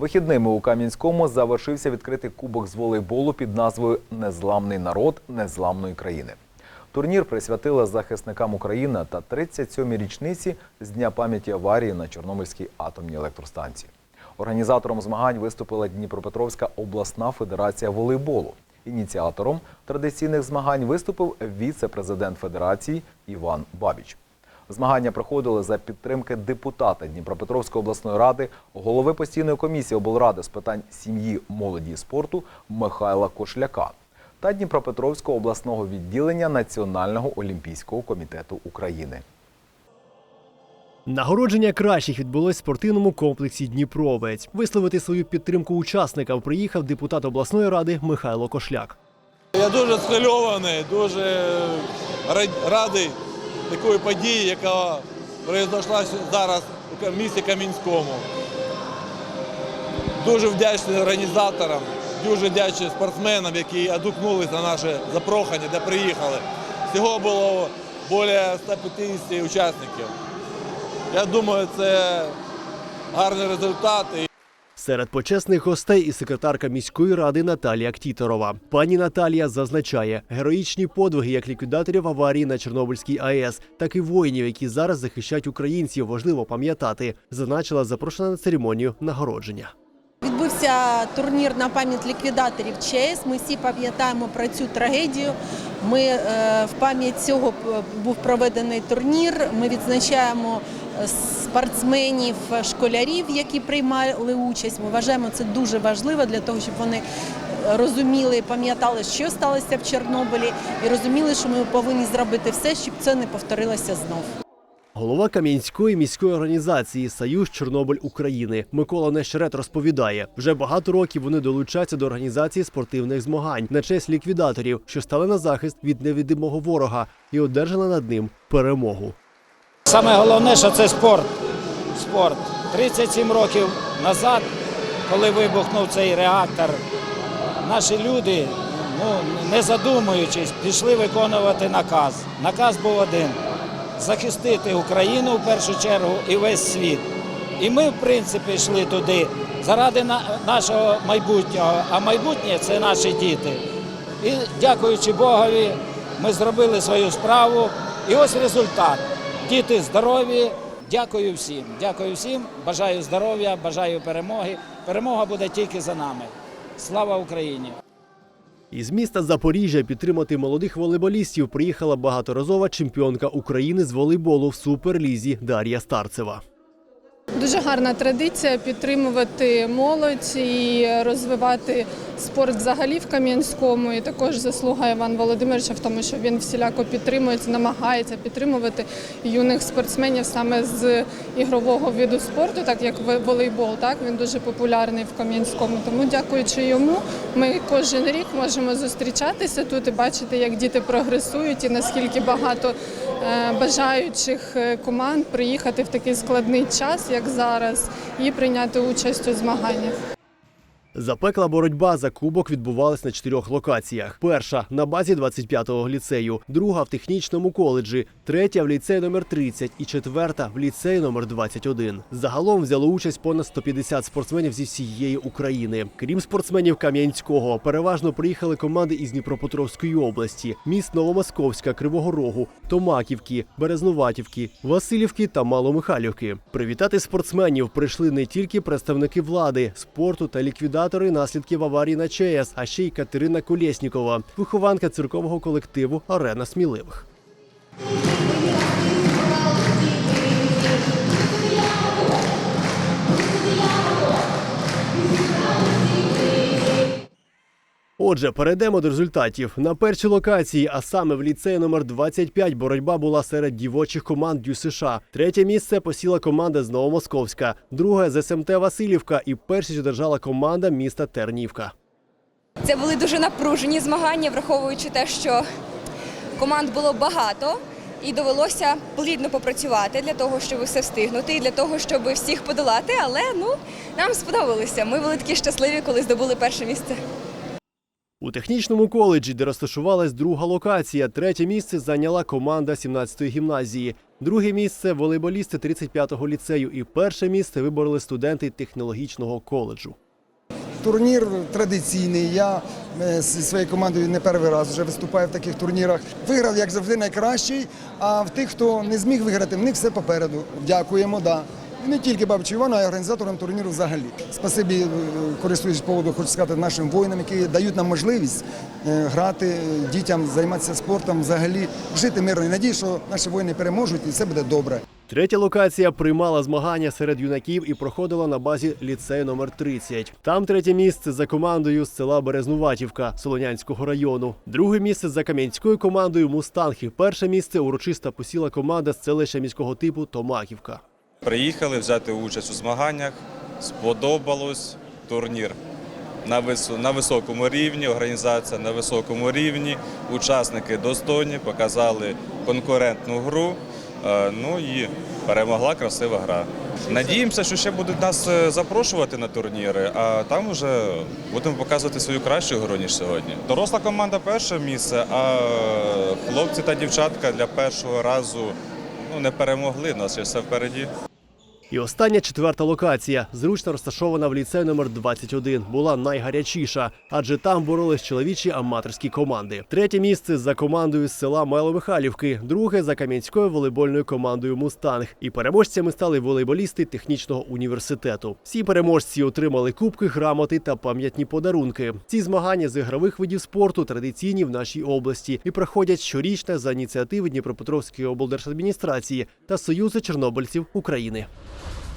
Вихідними у Кам'янському завершився відкритий кубок з волейболу під назвою Незламний народ незламної країни. Турнір присвятили захисникам України та 37-й річниці з дня пам'яті аварії на Чорнобильській атомній електростанції. Організатором змагань виступила Дніпропетровська обласна федерація волейболу. Ініціатором традиційних змагань виступив віце-президент федерації Іван Бабіч. Змагання проходили за підтримки депутата Дніпропетровської обласної ради, голови постійної комісії облради з питань сім'ї, молоді і спорту Михайла Кошляка та Дніпропетровського обласного відділення Національного олімпійського комітету України. Нагородження кращих відбулось в спортивному комплексі Дніпровець. Висловити свою підтримку учасникам приїхав депутат обласної ради Михайло Кошляк. Я дуже схвильований, дуже радий такої події, яка пройшла зараз у місті Кам'янському. Дуже вдячний організаторам, дуже вдячний спортсменам, які одукнулись на наше запрохання, де приїхали. Всього було більше 150 учасників. Я думаю, це гарний результат. Серед почесних гостей і секретарка міської ради Наталія Ктіторова. Пані Наталія зазначає, героїчні подвиги як ліквідаторів аварії на Чорнобильській АЕС, так і воїнів, які зараз захищають українців, важливо пам'ятати. Зазначила запрошена на церемонію нагородження. Відбувся турнір на пам'ять ліквідаторів ЧАЕС. Ми всі пам'ятаємо про цю трагедію. Ми е, в пам'ять цього був проведений турнір. Ми відзначаємо спортсменів, школярів, які приймали участь. Ми вважаємо це дуже важливо для того, щоб вони розуміли, пам'ятали, що сталося в Чорнобилі, і розуміли, що ми повинні зробити все, щоб це не повторилося знов. Голова Кам'янської міської організації Союз Чорнобиль України Микола Нещерет розповідає, вже багато років вони долучаються до організації спортивних змагань на честь ліквідаторів, що стали на захист від невидимого ворога і одержали над ним перемогу. Саме головне, що це спорт. Спорт. 37 років назад, коли вибухнув цей реактор, наші люди, ну, не задумуючись, пішли виконувати наказ. Наказ був один захистити Україну в першу чергу і весь світ. І ми, в принципі, йшли туди заради нашого майбутнього, а майбутнє це наші діти. І дякуючи Богові, ми зробили свою справу. І ось результат. Діти здорові. Дякую всім. Дякую всім. Бажаю здоров'я, бажаю перемоги. Перемога буде тільки за нами. Слава Україні! Із міста Запоріжжя підтримати молодих волейболістів приїхала багаторазова чемпіонка України з волейболу в суперлізі Дар'я Старцева. Дуже гарна традиція підтримувати молодь і розвивати спорт взагалі в Кам'янському. І також заслуга Івана Володимировича в тому, що він всіляко підтримує, намагається підтримувати юних спортсменів саме з ігрового виду спорту, так як волейбол. Так він дуже популярний в Кам'янському. Тому, дякуючи йому, ми кожен рік можемо зустрічатися тут і бачити, як діти прогресують і наскільки багато бажаючих е, команд приїхати в такий складний час, як зараз, і прийняти участь у змаганнях. Запекла боротьба за кубок відбувалась на чотирьох локаціях: перша на базі 25-го ліцею, друга в технічному коледжі, третя в ліцеї номер 30 і четверта в ліцеї номер 21. Загалом взяло участь понад 150 спортсменів зі всієї України. Крім спортсменів Кам'янського, переважно приїхали команди із Дніпропетровської області, міст Новомосковська, Кривого Рогу, Томаківки, Березнуватівки, Васильівки та Маломихайлівки. Привітати спортсменів прийшли не тільки представники влади, спорту та ліквідатори наслідків аварії на ЧАЕС, а ще й Катерина Колєснікова, вихованка циркового колективу Арена сміливих. Отже, перейдемо до результатів. На першій локації, а саме в ліцеї номер 25, боротьба була серед дівочих команд Дю США. Третє місце посіла команда з Новомосковська, друге з СМТ Васильівка і першість одержала команда міста Тернівка. Це були дуже напружені змагання, враховуючи те, що команд було багато, і довелося плідно попрацювати для того, щоб все встигнути, і для того, щоб всіх подолати. Але ну нам сподобалося. Ми були такі щасливі, коли здобули перше місце. У технічному коледжі, де розташувалась друга локація, третє місце зайняла команда 17-ї гімназії. Друге місце волейболісти 35-го ліцею і перше місце вибороли студенти технологічного коледжу. Турнір традиційний. Я е, зі своєю командою не перший раз вже виступаю в таких турнірах. Виграв, як завжди, найкращий. А в тих, хто не зміг виграти, в них все попереду. Дякуємо, да. Не тільки бабчу Івану, а й організаторам турніру взагалі. Спасибі, е, користуючись поводу, хочу сказати нашим воїнам, які дають нам можливість е, грати е, дітям, займатися спортом, взагалі жити мирно. І надію, що наші воїни переможуть і все буде добре. Третя локація приймала змагання серед юнаків і проходила на базі ліцею номер 30. Там третє місце за командою з села Березнуватівка Солонянського району. Друге місце за кам'янською командою Мустанг. І перше місце урочиста посіла команда з селища міського типу Томаківка. Приїхали взяти участь у змаганнях. Сподобалось турнір на на високому рівні, організація на високому рівні. Учасники достойні, показали конкурентну гру. е, Ну і перемогла красива гра. Надіємося, що ще будуть нас е, запрошувати на турніри, а там вже будемо показувати свою кращу гру, ніж сьогодні. Доросла команда перше місце, а хлопці та дівчатка для першого разу ну, не перемогли. У нас ще все впереді. І остання четверта локація, зручно розташована в ліцеї номер 21, була найгарячіша, адже там боролись чоловічі аматорські команди. Третє місце за командою з села Майло-Михайлівки, друге за кам'янською волейбольною командою Мустанг. І переможцями стали волейболісти технічного університету. Всі переможці отримали кубки, грамоти та пам'ятні подарунки. Ці змагання з ігрових видів спорту традиційні в нашій області і проходять щорічно за ініціативи Дніпропетровської облдержадміністрації та Союзу чорнобильців України.